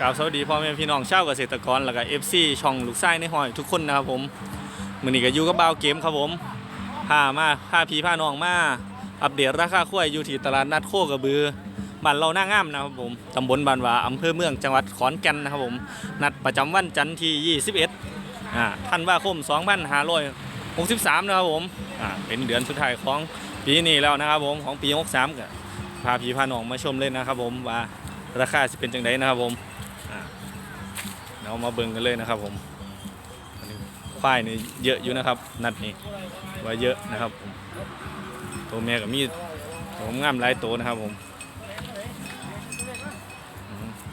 กราบสวัสดีพ่อแม่พี่น้องชาวเกษตรกรแล้วก็ FC ช่องลูกไส้ในหอยทุกคนนะครับผมมือนี้ก็อยู่กับบ่าวเกมครับผมพามาพาพี่พาน้องมาอัปเดตราคาข้วยอยู่ที่ตลาดนัดโคกระบือบ้านเราหน้างามนะครับผมตำบลบานวาอำเภอเมืองจังหวัดขอนแก่นนะครับผมนัดประจำวันจันทร์ที่ 21อ่าธันวาคม 2563 นะครับผมอ่าเป็นเดือนสุดท้ายของปีนี้แล้วนะครับผมของปี 63ก็พาพี่พาน้องมาชมเลยนะครับผมว่าราคาสิเป็นจังไดนะครับผม เรามาเบิ่งกันเลยนะครับ ผมควายนี่เยอะอยู่นะครับ นัดนี้ว่าเยอะนะครับผมตัวแม่กับมีตัวงามหลายตัวนะครับผม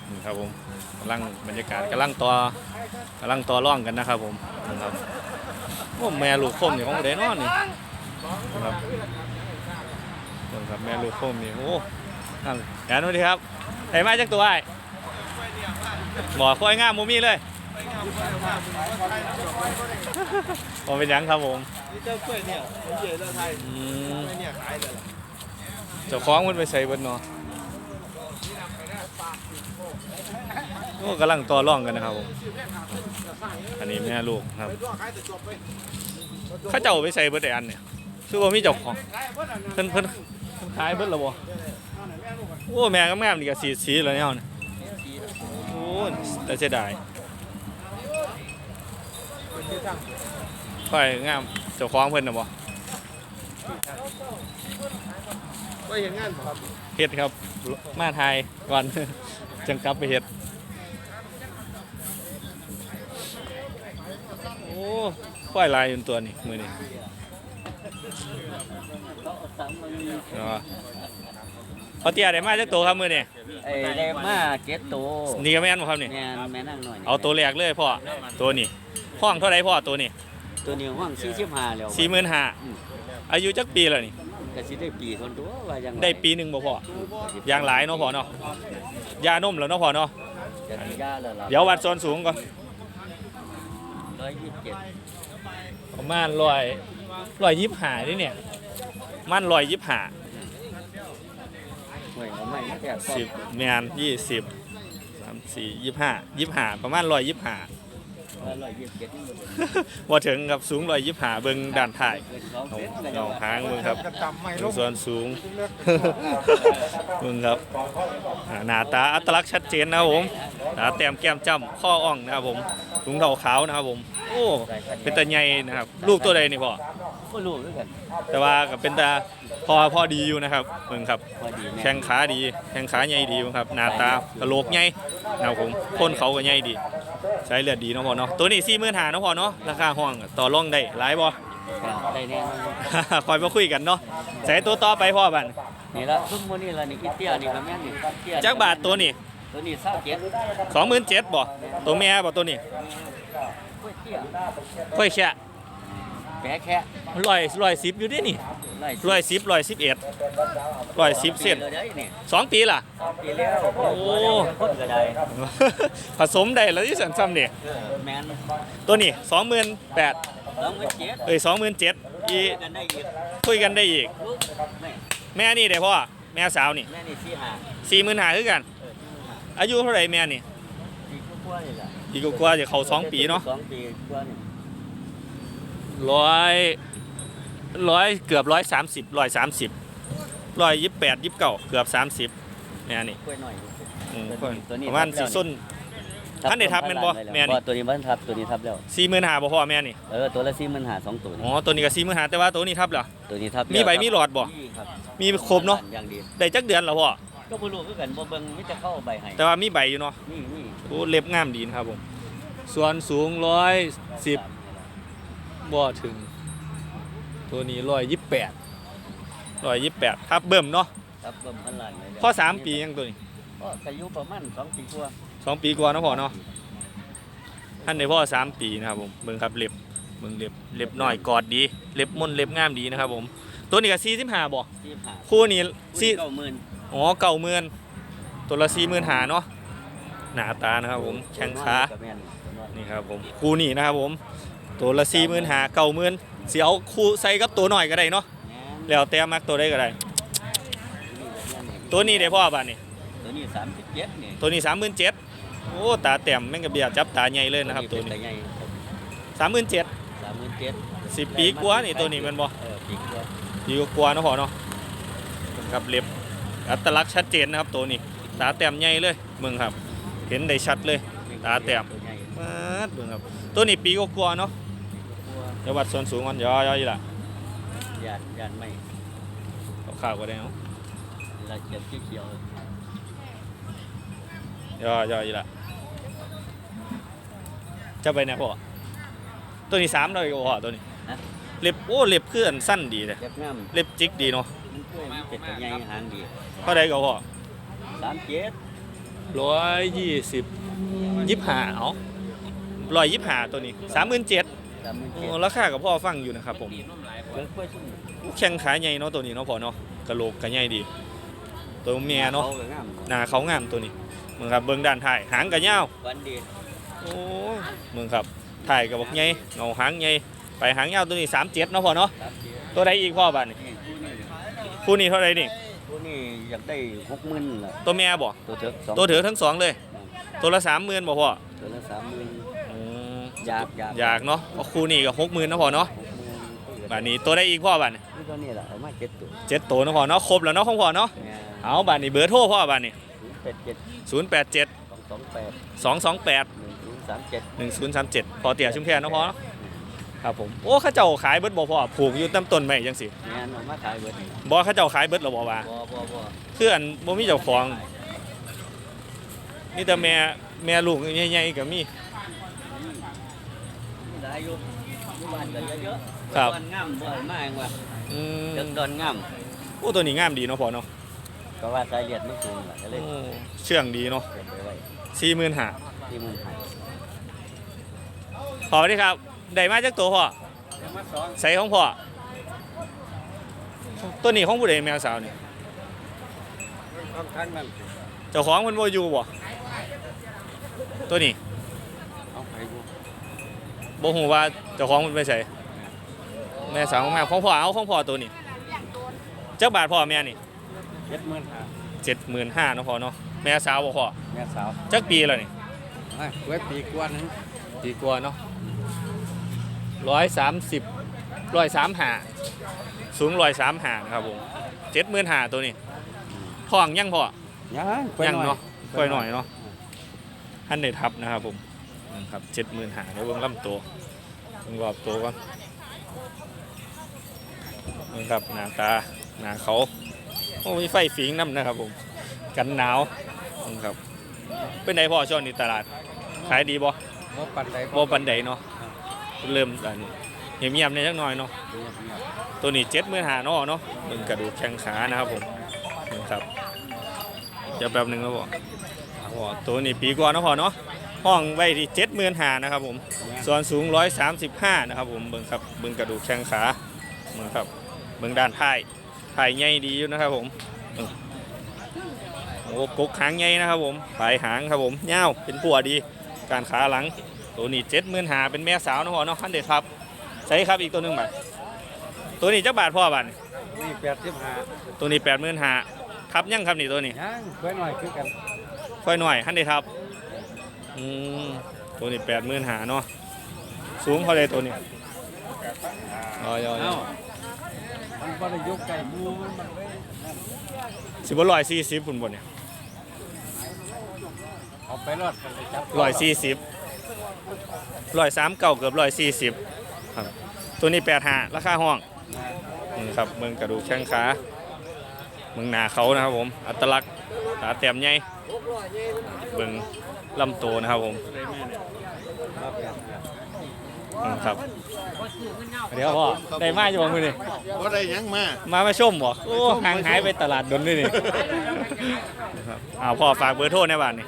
นี่ครับผมกำลังบรรยากาศกำลังต่อกำลังต่อร่องกันนะครับ ผมนะครับโอ้แม่ลูกคมนี่ของเดนอนนี่นะครับเบิ่ครับแม่ลูกคมนี่โอ้นั่นแกนดูดิครับไหนมาจากตัวไอ้ บ่อควายงามมูมี่เลยผมเป็นหยังครับผมนี่เจ้ากล้วยเนี่ยผมเยอะแล้วไทยอืมไม่เนี่ยขายเลยล่ะเจ้าของมันไปใส่เบนเนาะโอ้กำลังต่อร่องกันนะครับผมอันนี้แม่ลูกครับไปตัวขายแต่จบไปเข้าเจ้าไปใส่เบิดไอ้อันเนี่ยคือว่ามีเจ้าของขายเพิ่นอันนั้นเพิ่นเพิ่นเพิ่นขายเบิดแล้วบ่เอาไหนแม่ลูกอะโอ้แม่ก็งามนี่ก็สีสีแล้วเนี่ยเนี่ยโอ้แต่เสียดายเป็นที่ตั้งค่อยงามเจ้าของเพิ่นน่ะบ่ก็เห็นงานบ่ครับเฮ็ดครับ มาไทยก่อน จังกลับไปเฮ็ด โอ้ควายลายอยู่ตัวนี้มือนี้เนาะ พอเตี้ยได้มาจากตัวครับมือนี่ไอ้ได้มาเก็ตโตวนี่ก็แม่นบ่ครับนี่แม่นแม่นั่งหน่อยเอาตัวแรกเลยพ่อตัวนี้ห้องเท่าไรพ่อตัวนี้ตัวนี้ห้อง45แล้วสี่หมื่นห้าอายุจักปีแล้วนี่ก็สิได้ปีคนตัวว่ายังได้ปีหนึ่งบ่พ่อยางหลายเนาะพ่อเนาะยานมแล้วเนาะพ่อเนาะจะสิยาแล้วล่ะเดี๋ยววัดส่วนสูงก่อน127ประมาณร้อยร้อยยิบหานี่เนี่ยมันร้อยยิบหาห่วยบ่ไม่แค่ สิบแมนยี่สิบสามสี่ยิบห้ายิบหาประมาณร้อยยิบหา127นี่บ่ได้ว่าถึงกับสูงร้อยยิบหาเบิ่งด่านถ่ายเกินสองเอาเซนก็เอาหางมึงครับกระตำไม่ลเบิ่งงส่วนสูงมึงครับอ่าหน้าตาอัตลักษณ์ชัดเจนนะครับผมตาแต้มแก้มจ้ำข้ออ่องนะครับผมถุงเท้าขาวนะครับผมโอ้เป็นตาใหญ่นะครับ ลูกตัวใดนี่พ่อ บ่รู้คือกันแต่ว่าก็เป็นตาพอพอดีอยู่นะครับมึงครับ พอดีแม่แข้งขาดีแข้งขาใหญ่ดีครับหน้าตากระโหลกใหญ่นะครับผมพ่นเขาก็ใหญ่ดีใช้เลือดดีเนาะพ่อเนาะตัวนี้สี่หมื่นหาเนาะพ่อเนาะราคาห้องต่อรองได้หลายบ่ ได้แน่นอน คอยมาคุยกันเนาะใส่ตัวต่อไปพ่อบันนี่ละซุ่มมื้อนี้ล่ะนี่อีเตี้ยนี่ก็แม่นนี่เตี้ยจักบาทตัวนี้ตัวนี้27สองหมื่นเจ็ดบ่ตัวแม่บ่ตัวนี้กล้วยเตี้ยค่อยแค่ แปะแค่ร้อยร้อยสิบอยู่เดินี่ร้อยร้อยสิบร้อยสิบเอ็ดร้อยสิบเซนปีแล้วนี่สองปีล่ะสองปีแล้วโอ้คนก็ได้ผสมได้แล้วที่สันซ้ำเนี่ยเออแม่นตัวนี้สองหมื่นแปด27เอ้ยสองหมื่นเจ็ดอีกันได้อีกคุยกันได้อีกลูกแม่แม่นี่เด้พ่อแม่สาวนี่แม่นี่สี่หาสี่หมื่นหาคือกัน อายุเท่าไหร่แม่นี่ปีกว่าเลยล่ะอีกกว่าจะเข้าสองปีเนาะสองปีกว่านี่ ร้อยร้อยเกือบร้อยสามสิบร้อยสามสิบร้อยยี่สิบแปดยี่สิบเก้าเกือบสามสิบแม่นี่กล้วยหน่อยอืมตัวนี้ประมาณสี่ส้น ท่านได้ทับแม่นบ่แม่นี่ ตัวนี้มันทับตัวนี้ทับแล้วสี่หมื่นหาบ่พ่อแม่นี่เออตัวละสี่มันหาสองตัวอ๋นี่อตัวนี้ก็สี่หมื่นหาแต่ว่าตัวนี้ทับเหรอ ตัวนี้ทับมีใบมีหลอดบ่มีครับมีครบเนาะอย่างดีได้จักเดือนแล้วพ่อก็บ่รู้คือกันบ่เบิ่งมิจะเข้าใบให้แต่ว่ามีใบอยู่เนาะนี่นี่โอ้เล็บงามดีนะครับผมส่วนสูงร้อยสิบ บ่ถึง ตัวนี้ร้อยยี่สิบแปดร้อยยี่สิบแปดทับเบิ่มเนาะครับเบิ่มพันล้านเลยพ่อสามปียังตัวนี้พ่ออายุประมาณสองปีกว่าสองปีกว่าเนาะพ่อเนาะท่านในพ่อสามปีนะครับผมเบิ่งครับเล็บเบิ่งเล็บเล็บน้อยกอดดีเล็บม่นเล็บงามดีนะครับผมตัวนี้ก็สี่สิบห้าบ่สี่หาคู่นี้สี่เก้าหมื่นอ๋อเก่าเมือนตัวละสี่หมื่นหาเนาะหน้าตานะครับผมแข้งขาก็แม่นนี่ครับผมคู่นี้นะครับผม ตัวละสี่หมื่นหาเก่าหมื่นเสียวคู่ใส่กับตัวหน่อยก็ได้เนาะแม่นแล้วแต่มักตัวได้ก็ได้ ตัวนี้ได้พ่อบาทนี่ตัวนี้สามสิบเจ็ดนี่ตัวนี้สามหมื่นเจ็ดโอ้ตาแต้มแม่งกระเบียจับตาใหญ่เลยนะครับตัวเป็นี้ใหญ่สามหมื่นเจ็ดสามหมื่นเจ็ดสิบปีกว่านี่ตัวนี้แมันบ่เออปีกว่าปีกว่าเนาะพอเนาะครับเล็บอัตลักษณ์ชัดเจนนะครับตัวนี้ ตาแต้มใหญ่เลยเมืองครับ เห็นได้ชัดเลย ตาแต้มตัวใหญ่มาดเมืองครับตัวนี้ปีกว่าๆเนาะกลัว เดี๋ยววัดส่วนสูงก่อนย่อย่ออีหละยานยานไม่เอาข่าวก็ได้เนาะเราเขียวเขียวย่อย่ออีหละจะไปไหนพ่อตัวนี้สามเลยก็พอตัวนี้เล็บโอ้เล็บเพื่อนสั้นดีเลยเล็บงามเล็บจิกดีเนาะมันกล้วยมันเป็ดตัวใหญ่หางดีเท่าใดก็พอสามเจ็ดร้อยยี่สิบยี่สิบห้าเอาร้อยยี่สิบห้าตัวนี้สามหมื่นเจ็ด สามหมื่นโอ้เจ็ดราคากับพ่อฟังอยู่นะครับผมเล็บกล้วยชุ่มแข้งขาใหญ่เนาะตัวนี้เนาะพอเนาะกระโหลกกระใหญ่ดี ตัวเมียเนาะขก็งามหน้าเขางามตัวนี้มึงครับเบิ้งด้านท้ายหางกระยาววันดีโอ้ยมึงครับถ่ายกับบอกใหญ่เงาหางใหญ่ไปหางยาวตัวนี้สามเจ็ดเนาะพอเนาะสามเจ็ดตัวใดอีกพ่อบ้านนี่นี่คู่นี้คู่นี้เท่าไรนี่ คู่นี้อยากได้หกหมื่นละตัวแม่บ่ตัวเถอะสองตัวถือทั้งสองเลย ตัวละสามหมื่นบ่พ่อตัวละสามหมื่น อืมอยากอยากอยากเนาะเอาคู่นี้กับหกหมื่นเนาะพอเนาะหกหมื่นบ้านนี้ตัวได้อีกพ่อบ้านนี่นี่ตัวนี้แหละเอามาเจ็ดตัวเจ็ดตัวเนาะพ่อเนาะครบแล้วเนาะของพ่อเนาะเนี่ยเอาบ้านนี้เบอร์โทรพ่อบ้านนี้ศูนย์แปดเจ็ดศูนย์แปดเจ็ดสองสองแปดสองสองแปดหนึ่งศูนย์สามเจ็ดหนึ่งศูนย์สามเจ็ดพอเตี่ยชุมแพรเนาะพ่อเนาะครับผมโอ้เข้าเจ้าขายเบิดบ่พ่อผูกอยู่ตั้ต้นไหมจังสิงานเอามาขายเบิดนี่บ่เข้าเจ้าขายเบิดหรอบ่ว่าบ่บ่บ่เพื่อนบ่มีเจ้าของนี่แต่แม่แม่ลูกใหญ่ๆก็มี มีหลายอยู่อยู่บ้านก็เยอะๆครับ ดอนงามบ่อยมากว่ะอืมเดินดอนงามโอ้ตัวนี้งามดีเนาะพ่อเนาะก็ว่าสายเลือดไม่สูงล่ะก็เลยโอ้เชื่องดีเนาะเก็บไว้ไว้สี่หมื่นห้าที่เมืองไทยพอสวัสดีครับได้มาจากตัวพ่อมาสองใส่ของพ่อตัวนี้ของผู้ใดแมวสาวนี่ต้องทั้งนั้นเจ้าของมันบ่อยู่บ่ตัวนี้เอาไปดู บ่ฮู้ว่าเจ้าของมันไปใส่แม่สาวของแม่ของพ่อเอาของพ่อตัวนี้จักบาทพ่อแม่นี่เจ็ดหมื่นห้าเจ็ดหมื่นห้าเนาะพ่อเนาะแม่สาวบ่พ่อแม่สาวจักปีแล้วนี่ไอ้ไว้ปีกว่าหนึงปีกว่าเนาะร้อยสามสิบร้อยสามหาสูงร้อยสามหานะครับผมเจ็ดหมื่นหาตัวนี้ท้องยังพ่อยังยังเนาะค่อยหน่อยเนาะท่านได้ทับนะครับผม นะครับเจ็ดหมื่นหาเดี๋ยวเบิ่งลำตัวเบิ่งรอบตัวก่อนนี่ครับหน้าตาหน้าเขาโอ้มีไฟฝิงน้ำนะครับผมกันหนาวนี่ครับเป็นไงพ่อช่วงนี้ตลาด ขายดีบ่บ่ปันใดบ่ปันใดเนาะเริ่มอันเงียบๆในจักหน่อยเนาะตัวนี้เจ็ดหมื่นหาเนาะเนาะเบิ่งกระดูกแข้งขานะครับผมนี่ครับเดี๋ยวแป๊บหนึงแล้วบ่อ๋อตัวนี้ปีกว่าเนาะพ่อเนาะ ห้องไว้ที่เจ็ดหมื่นหานะครับผมส่วนสูง135นะครับผมเบิ่งครับเบิ่งกระดูกแข้งขาเบิ่งครับเบิ่งด้านท้ายท้ายใหญ่ดีอยู่นะครับผมเบิ่งโอ้กกหางใหญ่นะครับผมปลายหางครับผมยาวเป็นปัวดี การขาหลังตัวนี้เจ็ดหมื่นหาเป็นแม่สาวเนาะพ่อเนาะท่านเด็ดครับใส่ครับอีกตัวหนึ่งบาทตัวนี้จักบาทพ่อบาทนี่แปดสิบห้าตัวนี้แปดหมื่นหาทับยังครับนี่ตัวนี้ยังไว้หน่อยคือกันค่อยหน่อยท่านเด็ดครับ อืมตัวนี้แปดหมื่นหาเนาะสูงเท่าไรตัวนี้อ๋อยอยเอ้ามันบ่ได้ยกไก่หมูมันมันเลยสิบร้อยสี่สิบปุ่นบนเนี่ยเอาไปรอดกันเลยจับร้อยสี่สิบร้อยสามเก่าเกือบร้อยสี่สิบครับ ตัวนี้แปดหาราคาห้องนี่ครับเมืองกระดูกแข้งขาเมืองหนาเขานะครับผม อัตลักษณ์ตาแต้มใหญ่ เบิ่งลำตัวนะครับผมนี่ครับเดี๋ยวพ่อได้มาอยู่บ่มือนี่บ่ได้หยังมามาไม่ชมบ่โอ้ห่างหายไปตลาดดนด้วยนี่ครับอ้าวพ่อฝากเบอร์โทรในบ้านนี่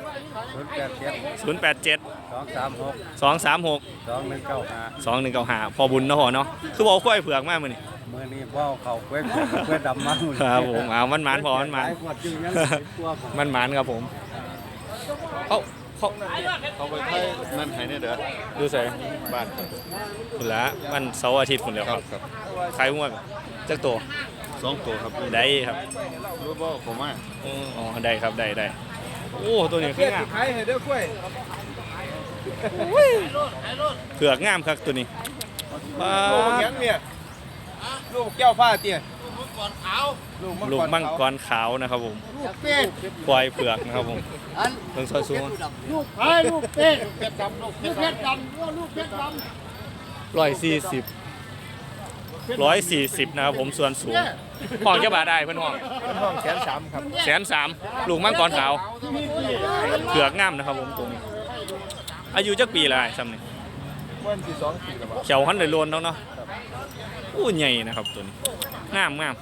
ศูนย์แปดเจ็ดศูนย์แปดเจ็ดสองสามหกสองสามหกสองหนึ่งเก้าห้าสองหนึ่งเก้าห้าพอบุญเนาะพ่อเนาะคือบอกกล้วยเผือกมากมือนี่ มื่อนี้ว่าวเขาเว้ยเว้ยดำมันครับผมเอามันหมานพอมันหมานหลยขวดอยู่ยังกลัวผมมันหมานครับผมเขาเขาเขาไปให้นั่นให้เนี่ยเด้อดูใส่บ้านคุณละวันเสาร์อาทิตย์คุณแล้วครับครับขายหัวจักตัวสองตัวครับได้ครับรู้บ่ผมว่าอ๋อได้ครับได้ได้โอ้ตัวนี้คืองามขายให้เด้อกล้วยเผือกงามครับตัวนี้ป๊าลูกดยังเนี่ย ลูกแก้วฟ้าเตี้ยลูกมังกรลูกมังกขาวรขาวนะครับผมลูกเป็ดควายเผือกนะครับผมเบิ่งซอยสูงลูกไอ้ลูกเป็ดลูกเป็ดดำลูกเป็ดดำลูกเป็ดดำร้อยสี่สิบร้อยสี่สิบนะครับผมส่วนสูงห้องจะบาทได้เพื่อนห้องห้องแสนสามครับแสนสามลูกมังกรขาวเผือกงามนะครับผมตัวนี้อายุจักปีละไอ้ซ้ำนี่วันที่สองปีแล้วบ่เขียวหันเลยโลนแล้วเนาะ อู้ใหญ่นะครับตัวนี้งามงาม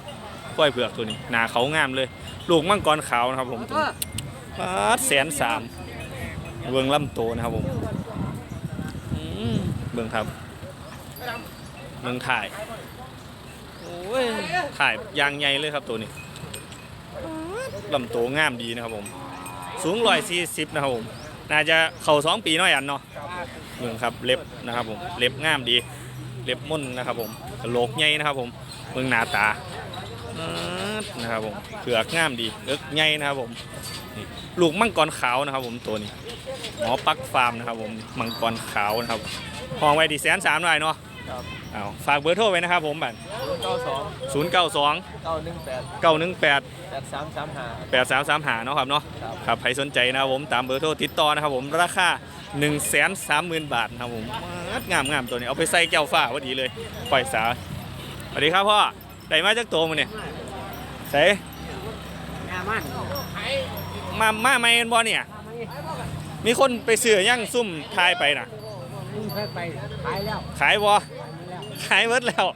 ควายเผือกตัวนี้หนาเขางามเลย ลูกมังกรขาวนะครับผมตัวนี้ปาดแสนสามเบืองลำโตนะครับผมอืมเบืองครับเมืองถ่ายโอ้ยถ่ายยางใหญ่เลยครับตัวนี้ลำโตงามดีนะครับผม สูงร้อยสี่สิบนะครับผม น่าจะเข่าสองปีน้อยอันเนาะเมืองครับเล็บนะครับผมเล็บงามดี เล็บม่นนะครับผมกระโหลกใหญ่นะครับผมเมืองหนาตานะครับผมเผือกงามดีเอิกใหญ่นะครับผมลูกมังกรขาวนะครับ ผมตัวนี้หมอปักฟาร์มนะครับ ผมมังกรขาวนะครับห้องไว้ดีแสนสามหน่อยเนาะ ครับเอาฝากเบอร์โทรไว้นะครับผมบัตรเก้าสองศูนย์เก้าสองเก้าหนึ่งแปดเก้าหนึ่งแปดแปดสามสามห้าแปดสามสามหาเนาะครับเนาะครับ ครับใครสนใจนะครับผมตามเบอร์โทรติดต่อนะครับผมราคา1นึ่งแสนสามหมื่นบาทนะครับผมงามงามตัวนี้เอาไปใส่แก้วฟ้าพอดีเลยปล่อยสาวสวัสดีครับพ่อได้มาจากตัวมันเนี่ยใส่งามมันมามาไม่บอเนี่ย มีคนไปเสือยังซุ่มทายไปนะ ลุงเคยไปขายแล้วขายบอขายเวิร์ดแล้ว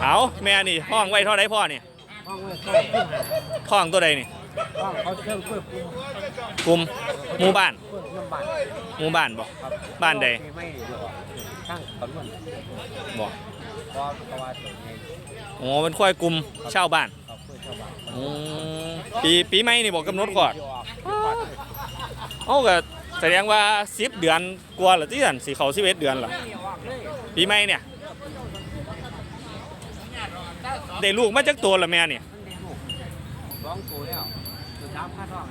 เอาแม่นี่ห้องไว้เท่าไรพ่อเนี่ยห้องไว้เคยขึ้นหาห้องตัวใดนี่ห้องเขาเชื่อมเพื่อปรุงกลุ่มหมู่บ้านเพื่อเชื่อมบ้านหมู่บ้านบอกบ้านใด ไม่หรอกช่างตำรวจบอกก็เพราะว่าตัวนี้โอ้เป็นควายกลุ่มเช่าบ้านเขาเพื่อชาวบ้านอืมปีปีใหม่นี่บอกกำหนดก่อนเอาก็ แสดงว่าสิบเดือนกว่าหรือที่สันสีเขาสิบเอ็ดเดือนเหรอปีใหม่เนี่ยได้ลูกมาจากตัวละแม่เนี่ยสองตัวแล้วตัวสามพันห้อง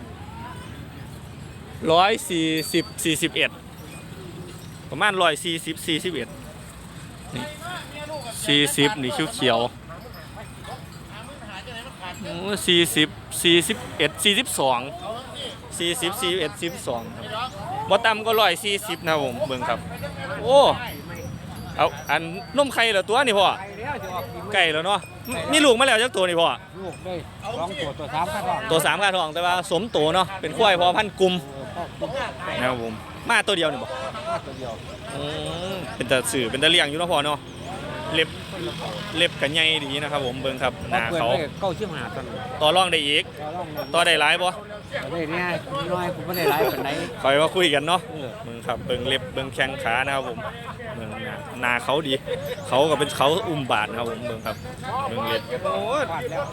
ร้อยสี่สิบสี่สิบเอ็ดประมาณร้อยสี่สิบสี่สิบเอ็ดนี่สี่สิบนี่เขียวเขียวสี่สิบสี่สิบเอ็ดสี่สิบสอง สี่สิบสี่เอ็ดสี่สิบสองครับบ่ต่ำก็ร้อยสี่สิบนะครับผมเบิ่งครับ โอ้เอาอันนมไข่เหรอตัวนี่พ่อไปแล้วจะออกปีใหม่ไก่แล้วเนาะมมีลูกมาแล้วจักตัวนี่พ่อลูกได้สองตัวตัวสามพันห้องตัวสามกาทองแต่ว่าสมโตเนาะเป็นควายพอพันธุ์กลุ่มเออพ่อคุณนะครับผมมาตัวเดียวนี่บ่มาตัวเดียวอืมเป็นตาสื่อเป็นตาเลี้ยงอยู่เนาะพ่อเนาะเล็บเล็บกันใหญ่ดีนะครับผมเบิ่งครับหน้าเปิดเขาไว้เก้าชิมหาตอนต่อรองได้อีกเราลองเลยต่อได้หลายบ่ เอาได้เนี่ยน้อยผมไม่ได้ไลฟ์ปานไหนคอยมาคุยกันเนาะเออเบิ่งครับเบิ่งเล็บเบิ่งแข้งขานะครับผมเบิ่งหน้าหน้าเขาดี เขาก็เป็นเขาอุ้มบาทนะครับผมเบิ่งครับเบิ่งเล็บโอ้ยพลาดแล้ว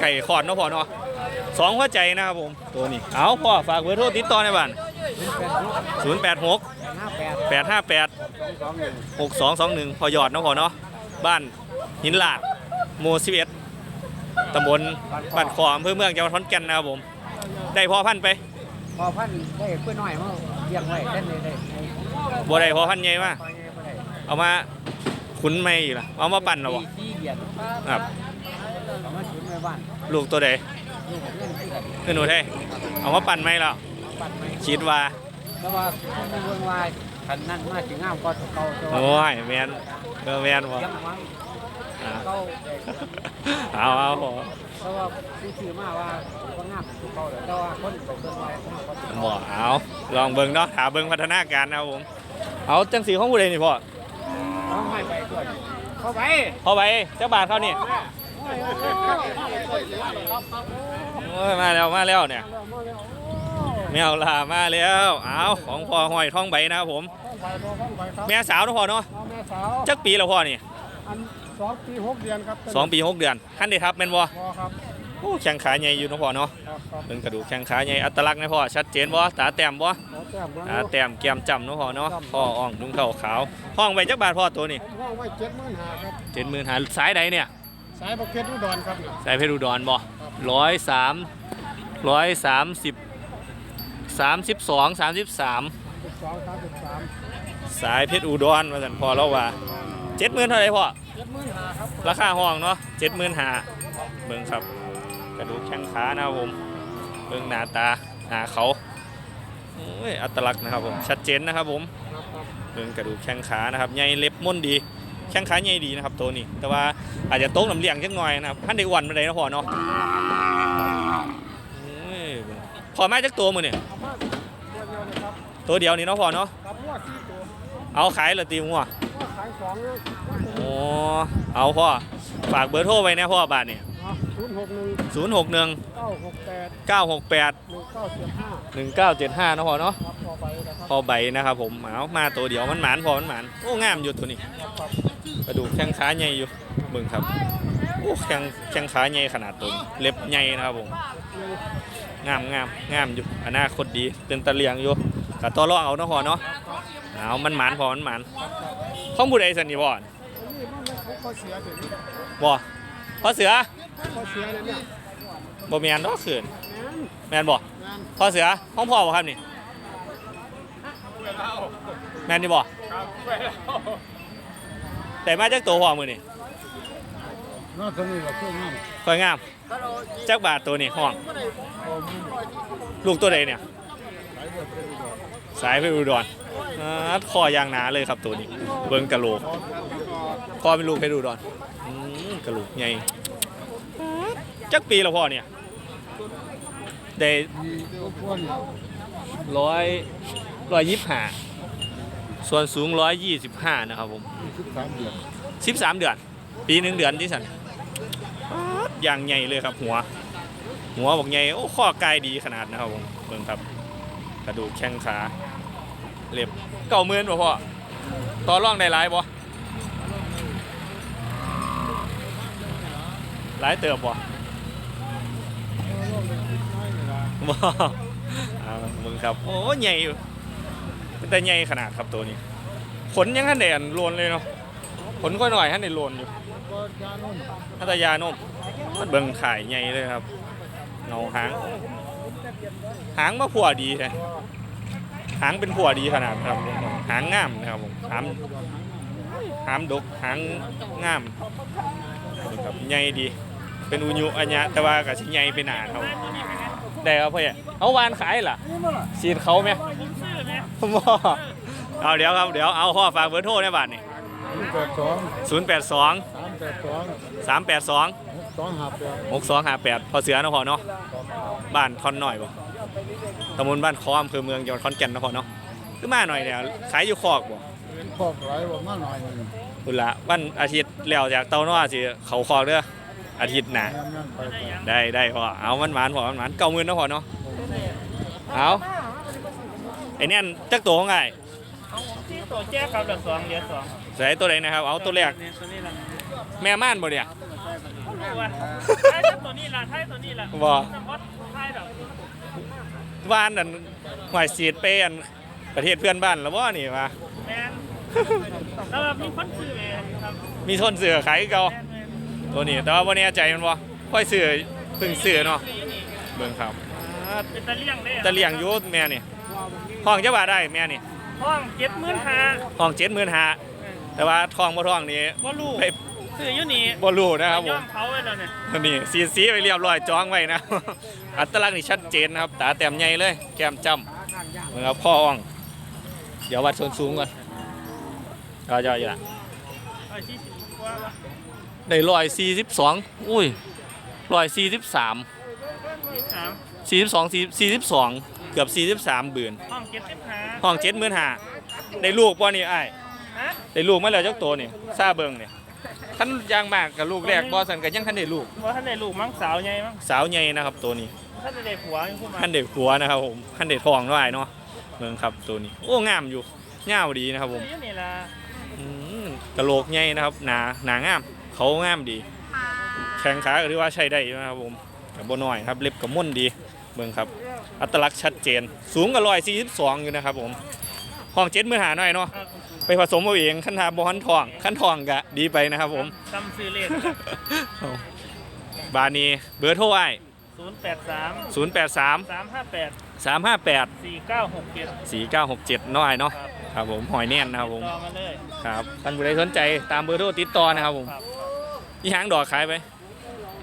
ไก่ขอดเนาะพ่อเนาะสองหัวใจนะครับผมตัวนี้เอาพ่อฝากเบอร์โทรติดต่อในบ้านเป็นลูก086 ห้าแปด858 สองสองหนึ่งหกสองสองหนึ่งพอหยอดเนาะพอเนาะบ้านหินหลาดหมู่สิบเอ็ดตำบลบ้านขออำเภอเมืองจังหวัดขอนแก่นนะครับผม ได้พอพันธุ์ไปพอพันได้เพื่อน้อยมาเลี้ยงไว้ได้เลยได้บ่ได้พอพันธุ์ใหญ่มาไปไงบ่ได้เอามาขุนไม่อีกล่ะเอามาปั่นเหรอบ่ที่เดียนครับเอามาชุนไว้บ้านลูกตัวใดลูกเล่นที่กันคือหนูเท่เอามาปั่นไหมแล้วปันไหมคิดว่าแต่ว่าคนในเมืองว่าคันนั้นมาถึงงามก็เก่าตัวโอ้ยแมนเออแมนบ่ยังหวังอ่า เก่าเอาเอาพอเพราะว่าซื้อชื่อมาว่าก็งามตัวเก่าเลยแต่ว่าคนไปเบิ่งไว้งามก็ตัวบ่เอาลองเบิ่งเนาะหาเบิ่งพัฒนาการนะครับผมเอาจังสีของผู้ใดนี่พ่อเอาไม่ไปด้วยเข้าไปพอไปเจ้าบาทเขานี่ยมาแล้วมาแล้วเนี่ยแมวลามาแล้วเอาของพ่อหอยท้องใบนะครับผม แม่สาวนะพ่อเนาะจักปีแล้วพ่อนี่ สองปีหกเดือนครับสองปีหกเดือนขั้นเดทับแม่นบ่พอครับโอ้แข้งขาใหญ่อยู่เนาะพ่อเนาะครับครับเป็นกระดูกแข้งขาใหญ่อัตลักษณ์นะพ่อชัดเจนบ่ตาแต้มบ่ขอแต้มเบื้องตาแต้มแก้มจำเนาะพ่อเนาะพ่ออ่องนุ่งเท้าขาวห้องไว้จักบาทพ่อตัวนี้ผมห้องไว้เจ็ดหมื่นหาครับ เจ็ดหมื่นหาสายใดเนี่ยสายประเภทอุดรครับเนี่ย สายเพชรอุดรบ่ร้อยสามร้อยสามสิบสามสิบสองสามสิบสามสิบสองสามสิบสามสายเพชรอุดรมาสันพอแล้วว่าเจ็ดหมื่นเท่าไหรพ่อ เจ็ดหมื่นห้าครับราคาห้องเนาะเจ็ดหมื่นหาเบิ่งครับ กระดูกแข้งขานะครับผม เบิ่งหน้าตาหน้าเขาโอ้ยอัตลักษณ์นะครับผมชัดเจนนะครับผมเบิ่งกระดูกแข้งขานะครับใหญ่เล็บม่นดีแข้งขาใหญ่ดีนะครับตัวนี้ แต่ว่าอาจจะโต๊ะน้ำเลียงจักหน่อยนะครับท่านได้อ้วันมาได้นะพ่อเนาะโอ้ยพอมาจากตัวมือเนี่ยเอามาตัวเดียวเลยครับตัวเดียวนี่เนาะพ่อเนาะกับหัวสี่ตัวเอาขายละตีหัวขายสองเเอาพ่อ ฝากเบอร์โทรไว้นะพ่อบาทเนี่ยศูนย์หกหนึ่งศูนย์หกหนึ่งเก้าหกแปดเก้าหกแปดหนึ่งเก้าเจ็ดห้าหนึ่งเก้าเจ็ดห้านาะพ่อเนาะครับพอไปนะครับพอใบนะครับผมเอามาตัวเดียวมันหมานพอมันหมานโอ้งามอยู่ตัวนี้ครับครับกระดูกแข้งขาใหญ่อยู่เบิ่งครับโอ้แข้งแข้งขาใหญ่ขนาดตัวนี้เล็บใหญ่นะครับผมงามงามงามอยู่อนาคตดีเป็นตะเลียงอยู่กับต่อรองเอาเนาะพ่อเนาะเอามันหมานพอมันหมานข้องผู้ใดสนิทบ่อนอันนี้ มันเสียถึงบ่พ่อเสือเขาเสียเนี่ยบ่แมนเนาะเขินแมนบ่พ่อเสือห้องพ่อบ่ครับนี่แมนนี่บ่แล้วแต่มาจากตัวพ่อมือนี่นอกจากนี้ก็เพื่อนงามค่อยงามจักบาทตัวนี้ห้อง ลูกตัวใดเนี่ย สายไปอุดรอ่าคอยางหนาเลยครับตัวนี้ เบิ้งกะโหลก พ่อเป็นลูกเพชรอุดรอืมกะโหลกใหญ่จักปีแล้วพ่อเนี่ยได้มีตัวพวนร้อยร้อยยี่สิบห้าส่วนสูงร้อยยี่สิบห้านะครับผมสิบสามเดือนสิบสามเดือน ปีหนึ่งเดือนที่สันอย่างใหญ่เลยครับ หัว หัวบอกใหญ่โอ้ข้อกายดีขนาดนะครับผมเบิ่งครับ กระดูกแข้งขาเล็บเก่าเมือนบ่พ่อต่อร่องได้หลายบ่ หลายเติบบ่บ่เอามึงครับโอ้ใหญ่อยู่เป็นแต่ใหญ่ขนาดครับตัวนี้ขนยังท่านแดนโลนเลยเนาะขนค่อยหน่อยท่านได้โลนอยู่ก็ยานุ่มพัทยานมมันเบิ่งขายใหญ่เลยครับเงาหาง หางมาผัวดีแท้หางเป็นผัวดีขนาดครับ หางงามนะครับผมหางหางดกหางงามครับใหญ่ดี เป็นอุยุอัญญะแต่ว่ากับสิใหญ่เป็นหนาครับได้ครับพ่อใหญ่เอาวานขายล่ะซีดเขาไหมบ่เอาเดี๋ยวครับเดี๋ยวเอาพ่อฝากเบอร์โทรในบัตรนี่แปดสองศูนย์แปดสองสามแปดสองสามแปดสองสองห้าแปดหกสองห้าแปดพอเสือเนาะพ่อเนาะบ้านคอนหน่อยบ่ตำบลบ้านคออำเภอเมืองจังหวัดขอนแก่นเนาะพ่อเนาะคือมาหน่อยเนี่ยขายอยู่คอกบ่เป็นคอกไหลว่ามาหน่อยหนึ่งคุนละวันอาทิตย์แล้วจากเตาน้อสิเขาคอกเด้อ อาทิตย์หน้าแม่นแม่นไปไปได้ได้พ่อเอามันหมานพ่อมันหมานเก้าหมื่นเนาะพ่อเนาะเอาไอ้เนี่ยจักตัวของไงที่ตัวแจ้ครับเหลือสองเหลือสองใส่ตัวไหนนะครับ เอาตัวแรกเนี่ยตัวนี้ละแม่ม่านบ่เนี่ยว่าใช่ตัวนี้ละใช่ตัวนี้ละบ่สมมติใช่แบบบ้านนั่นหอยสีดเปอันประเทศเพื่อนบ้านแล้วว่านี่มาแมนแล้วแบบมีคนซื้อเลยครับมีทนเสือขายคือเก่าแมนแมน ตัวนี้แต่ว่าวันนี้ใจมันบ่ค่อยเสือเพึ่งเสือเนาะซื้ออยู่นี่เบิ่งครับอ่าเป็นตะเลี่ยงได้ตะเลียงอยูแม่นี่ห้องจะบาทได้แม่นี่ห้องเจ็ดหมื่นห้าห้องเจ็ดหมื่นห้าแต่ว่าทองบ่ทองนี้ว่าลูกไปซื้ออยู่นี่บ่รู้นะครับผย่อมมเขาไว้แล้วเนี่ยตัวนี้สีสีไปเรียบร้อยจองไว้นะอัตลักษณ์นี่ชัดเจนนะครับตาแต้มใหญ่เลย แก้มจ้ำเหมือนกับพ่ออ่อง เดี๋ยววัดส่วนสูงก่อนเอาเจ้าอยู่ละ ได้ร้อยสี่สิบสองอุ้ยร้อยสี่สิบสามยี่สิบสามสี่สิบสองสี่สิบสองเกือบสี่สิบสามเบือนห้องเจ็ดสิบห้าห้องเจ็ดหมื่นห้าได้ลูกป่ะนี่ไอ้ายฮะได้ลูกมาแล้วเจ้าตัวนี่ซาเบิงเนี่ยท่านยางมากกับลูกแรกบอสันกับยังท่านได้ลูกว่าท่านได้ลูกมั้งสาวใหญ่มั้งสาวใหญ่นะครับตัวนี้ท่านได้ผัวยังพูดมาท่านเด็กหัวนะครับผมท่านเด็กทองด้วยเนาะเมืองครับตัวนี้ โอ้งามอยู่เง่าวดีนะครับผมซื้ออยู่นี่ละอืมกระโหลกใหญ่นะครับหนาหนางาม เขางามดี แข้งขาก็ถือว่าใช้ได้อยู่นะครับผมกับโบน้อยครับเล็บกับม่นดีเมืองครับ อัตลักษณ์ชัดเจน สูงกับร้อยสี่สิบสองอยู่นะครับผมห้องเจ็ดมือหาหน่อยเนาะครับไปผสมเอาเองขั้นทาบอลทองขั้นทองกะดีไปนะครับผมจำซื้อเลขบานีเบอร์โทรไอ้ศูนย์แปดสามศูนย์แปดสามสามห้าแปดสามห้าแปดสี่เก้าหกเจ็ดสี่เก้าหกเจ็ดน้อยเนาะครับครับผมหอยแน่นนะครับผมต่อมาเลยครับท่านผู้ใดสนใจตามเบอร์โทรติดต่อนะครับผมครับ อีหางดอกขายไป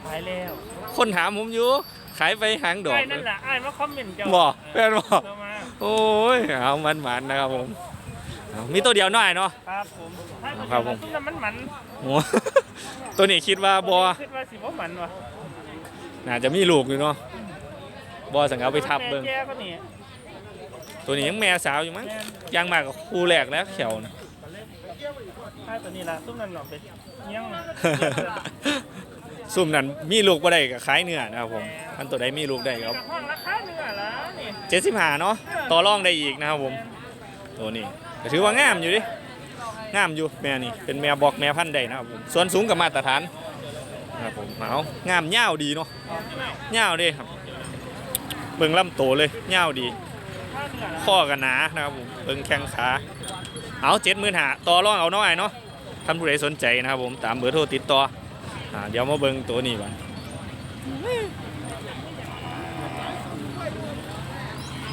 ขายแล้วคนถามผมอยู่ ขายไปหางดอกไอ้นั่นแหละไอ้มาคอมเมนต์เจ้าบ่แม่นบ่เรามาโอ้ยเอามันหมันนะครับผมเอามีตัวเดียวน้อยเนาะครับผมถ้าครับผมที่น้ำมันหมันโอ้ตัวนี้คิดว่าบอคิดว่าสิบ่หมันวะน่าจะมีลูกอยู่เนาะบอสังเอาไปทับเบิ่งแม่แก่ก็นี่ตัวนี้ยังแม่สาวอยู่มั้งแม่นยังมากกับคู่แรกแล้วเขียวนะถ้าตัวนี้ละตุ้มนั่นหนอไป เงี้ยงซุ่มนั้นมีลูกบ่ได้กับขายเนื้อนะครับผมอันตัวใดมีลูกได้ครับจากห้องราคาเนื้อละนี่เจ็ดสิบห้าเนาะต่อรองได้อีกนะครับผมตัวนี้ก็ถือว่างามอยู่ดิงามอยู่แม่นี่เป็นแม่บอกแม่พันธุ์ได้นะครับผมส่วนสูงกับมาตรฐานนะครับผมเอางามเง่าวดีเนาะเง่าวเด้ครับเบิ่งลำโตเลยเง่าวดีถ้าเนื้อละข้อกันหนานะครับผมเบิ่งแข้งขาเอาเจ็ดหมื่นหาต่อรองเอาน้อยเนาะท่านผู้ใดสนใจนะครับผมตามเบอร์โทรติดต่ออ่าเดี๋ยวมาเบิ่งตัวนี้ก่อน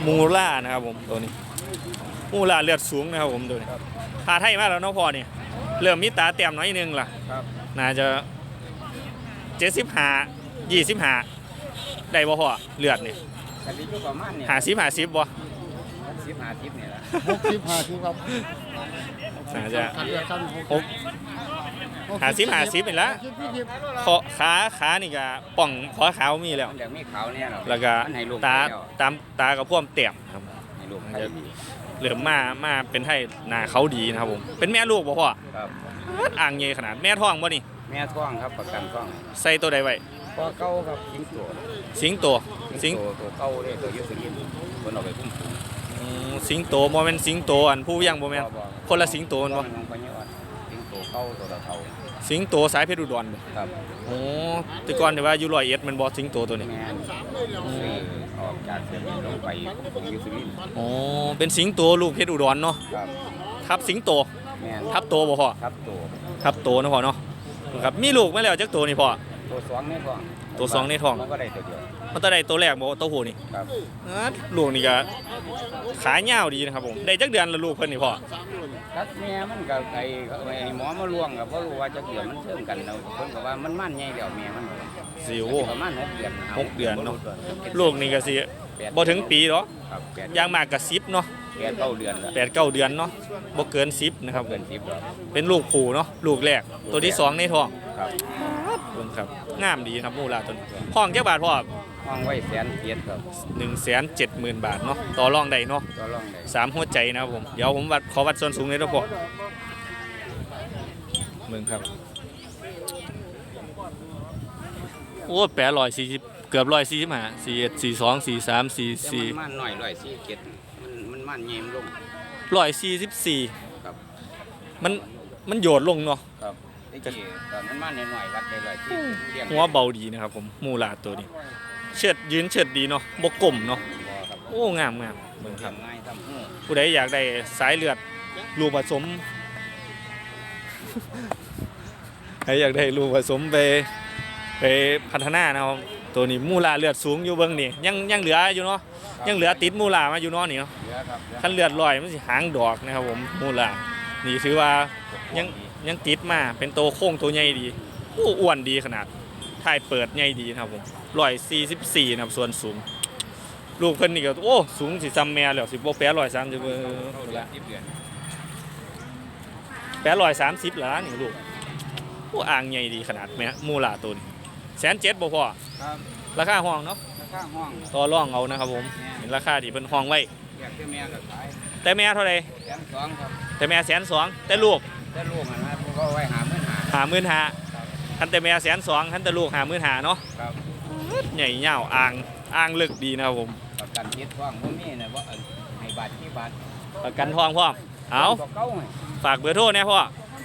มูล่านะครับผมตัวนี้ มูล่าเลือดสูงนะครับผมตัวนี้พาไทยมาแล้วเนาะพอนี่เริ่มมีตาเต็มน้อยนึงล่ะครับน่าจะเจ็ดสิบห้ายี่สิบห้าได้บ่พอเลือดนี่กันดีอยู่ประมาณเนี่ยหาสิบหาสิบบ่สิบห้าสิบเนี่ยแหละหกสิบห้าสิบครับ น่าจะขันเดือดกันหกหาสิบหาสิบเป็นละสิบยี่สิบคอขาขานี่ก็ป่องขอขาวมีแล้วมันเดี๋ยวมีขาวเนี่ยหรอกแล้วก็มันให้ลูกตาแล้วตามตากับพ่วมเตี่ยมครับ ให้ลูกให้ดีเหลือมมามาเป็นให้หนาเขาดีนะครับผมเป็นแม่ลูกบ่พ่อครับอ่างเงยขนาดแม่ท้องบ่นี่แม่ท้องครับประกันท้องใส่ตัวใดไว้พอเก้าครับสิงโตสิงโตสิงโตตัวเก้าเลยตัวยุสยินคนเอาไปคุ้มฝูงอืมสิงโตบ่แม่นสิงโตอันผู้ยังบ่แม่นบ่ คนละสิงโตตัแม่นบ่มันของปัญญาอ่อนสิงโตเก้าตัวละเท่าสิงโตสายเพชรอุดรบ่ครับโอ้แต่ก่อนแต่ว่าอยู่ร้อยเอ็ดมันบ่สิงโตตัวนี้แม่ซื้อออกจากเส้นนี้ลงไปของยุสยินอ๋อเป็นสิงโตลูกเพชรอุดรเนาะครับทับสิงโตแม่นทับโตบ่พ่อครับตัวทับโตนะพ่อเนาะครับมีลูกมาแล้วจักตัวนี่พ่อตัวสองในท้อง ตัวสองในท้อง มันก็ได้ตัวเดียวมันตัวใดตัวแรกบ่ตัวผู้นี่ครับอ่าลูกนี่ก็ขายาวดีนะครับผม ได้จักเดือนละลูกเพิ่นนี่พ่อ ทักแม่มันกับไอ้ไอ้หมอมาล่วงกับเพราะรู้ว่าจะเดือนมันเชื่อมกันเราเพิ่นก็ว่ามันมั่นใหญ่แล้วแม่มันสิโอ้ประมาณหกเดือนหกเดือนเนาะ ลูกนี่ก็สิบ่ถึงปีหรอกครับแปดอย่างมากก็10เนาะแปดเก้าเดือนแล้ว8 9เดือนเนาะบ่เกิน10นะครับเกินสิบแล้วเป็นลูกผู้เนาะ ลูกแรก ตัวที่สองในท้องครับ เบิ่งครับงามดีครับมูลาตัวนี้ห้องจักบาทพ่อห้องไว้แสนเจ็ดครับ170,000บาทเนาะต่อรองได้เนาะก็ลองได้สามหัวใจนะครับผมเดี๋ยวผมวัดขอวัดส่วนสูงเลยนะพ่อเบิ่งครับโอ้แปดร้อยสี่สิบเกือบร้อยสี่สิบห้าสี่เอ็ดสี่สองสี่สามสี่แต่สี่ มันมั่นหน่อยร้อยสี่เจ็ดมันมันมั่นใหญ่มันลง ร้อยสี่สิบสี่ครับ มัน มันโยดลงเนาะครับ ไอ้ที่ตอนมันมั่นหน่อยๆวัดได้ร้อยสี่เรียงหัวเบาดีนะครับผมมูลาตัวนี้เชิดยืนเชิดดีเนาะบกกลมเนาะบ่ครับโอ้งามงามเบิ่งครับทำง่ายทำหู้ผู้ใดอยากได้สายเลือดลูกผสม ใครอยากได้ลูกผสมไปไปพัฒนานะครับตัวนี้มูลาเลือดสูงอยู่เบิ่งนี่ยังยังเหลืออยู่เนาะยังเหลือติดมูลามาอยู่เนาะนี่เนาะเหลือครับเหลือคันเลือดลอยมันสิหางดอกนะครับผมมูลานี่ถือว่ายัง ยังติดมาเป็นโตโค้งตัวใหญ่ดีโอ้อ้วนดีขนาดถ่ายเปิดใหญ่ดีนะครับผมร้อยสี่สิบสี่นะครับส่วนสูง ลูกเพิ่นนี่ก็โอ้สูงสิซ้ำแม่แล้วสิบ่แปดร้อยสามสิบเข้าเดือนสิบเดือนแปดร้อยสามสิบล้านนี่ลูกโอ้อ่างใหญ่ดีขนาดแม่มูลาตัวนี้แสนเจ็ดบ่พอครับราคาห้องเนาะราคาห้องต่อรองเอานะครับผมเห็นราคาที่เพิ่นห้องไว้อยากได้แม่ก็ขายแต่แม่เท่าไหร่แสนสองครับแต่แม่แสนสองแต่ลูก ถ้าลูกมันนะผมก็ไว้หาเมื่อหาหาหมื่นหาครับคันแต่แม่แสนสองคันแต่ลูกหาหมื่นหาเนาะครับใหญ่ยาวอ่างอ่างลึกดีนะครับผมประกันคิดว่างพวกนี้นะว่าเออให้บาทที่บาทประกันทองพ่อมเอาตัวเก้าไงฝากเบอร์โทรเนี่ยพ่อ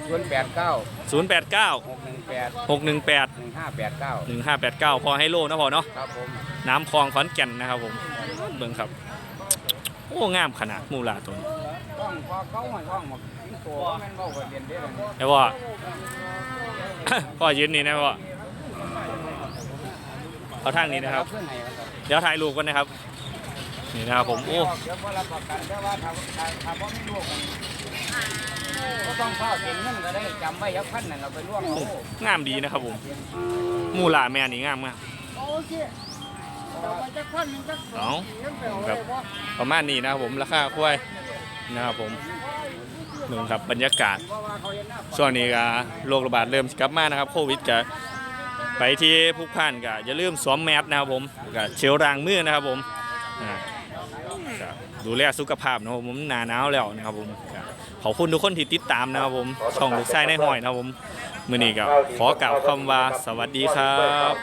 ส่วนแปดเก้า0 8 9หกหนึ่งแปด6 1 8หนึ่งห้าแปดเก้า1 5 8 9พอให้โลนะพ่อเนาะครับผมน้ำคลองขอนแก่นนะครับผมเบิ่งครับ โอ้งามขนาดมูลาตัวนี้ ต้องพอเก้าไงต้องหมด ทิ้งตัวแม่นเบ้าเรียนได้เลยแต่ว่าพ่อยืนนี่นะพ่อเอาทางนี้นะครับขึ้นให้มันครับ เดี๋ยวถ่ายรูปกันนะครับ นี่นะครับผมโอ้เดี๋ยวบ่รับประกันแต่ว่าถ้าถ้าถ้าบ่มีลูกมันก็ต้องเฝ้าเก็บเงินก็ได้จำไว้ยักพันนั่นเราไปล่วงเอางามดีนะครับผมมูลาแม่นี่งามมากโอเคเอาไปจักพันหนึ่งจักสองสี่ยังไปเอาได้บ่ประมาณนี้นะครับผมราคาควายนะครับผมห นึงครับบรรยากาศช่วงนี้ก็โรคระบาดเริ่มกลับมานะครับโควิดก็ไปที่ผู้พันก็อย่าลืมสวมแมสนะครับผมก็เชลล้างมือนะครับผมดูแลสุขภาพนะครับผมหนาหนาวแล้วนะครับผมขอบคุณทุกคนที่ติดตามนะครับผมช่องลูกไส้ในห้อยนะครับผมมือนี้ก็ขอกล่าวคำว่าสวัสดีครับ